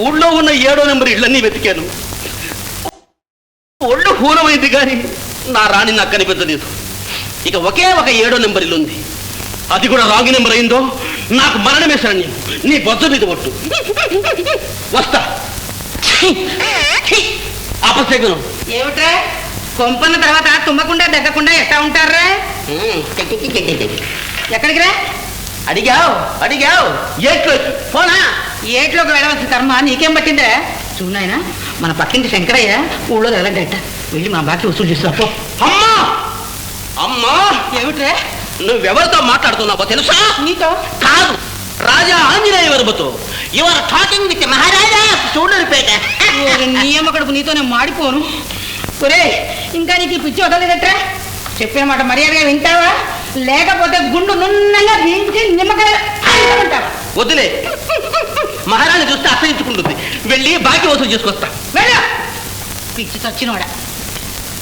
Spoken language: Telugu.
ఊళ్ళో ఉన్న ఏడో నెంబర్ ఇళ్ళన్నీ వెతికాను. ఒళ్ళు హూనమైంది కానీ నా రాణి నాకు కనిపించలేదు ఇక ఒకే ఒక ఏడో నెంబర్ ఇల్లు ఉంది. అది కూడా రాంగ్ నెంబర్ అయిందో? నాకు మరణమే శరణ్యం. నీ బొజ్జ మీద ఒట్టు. వస్తా. అపశకునం ఏమిట్రా? కొంపన్న తర్వాత తుమ్మకుండా దగ్గకుండా ఎట్టా ఉంటారా ఎక్కడికి రా? అడిగావు అడిగావు. ఏట్లోకి పోనా? ఏట్లోకి వెళ్ళవలసిన కర్మ నీకేం పట్టిందా? చూడాయన మన పక్కింటి శంకరయ్య ఊళ్ళో ఎలాగట వెళ్ళి మా బాకి వసూలు చేస్తా పో అమ్మా! అమ్మా! ఏమిట్రా? నువ్వెవరితో మాట్లాడుతున్నావో తెలుసా? నీతో? కాదు రాజా ఆంజనేయ వర్మతో యువర్ టాకింగ్ విత్ మహారాజా చూడరిపేట ఓరి నీ అమ్మ కడుపు నీతో నేను మాడిపోను. ఒరే ఇంకా నీకు ఈ పిచ్చి వదలేదట్రా చెప్పిన మాట మర్యాదగా వింటావా? లేకపోతే గుండు నున్నంగా వీంచి నిమ్మకాయ వద్దులే. మహారాణి చూస్తే అసహించుకుంటుంది. వెళ్ళి బాకీ వసూలు చేసుకొస్తా. వెళ్ళు! పిచ్చి చచ్చినోడా.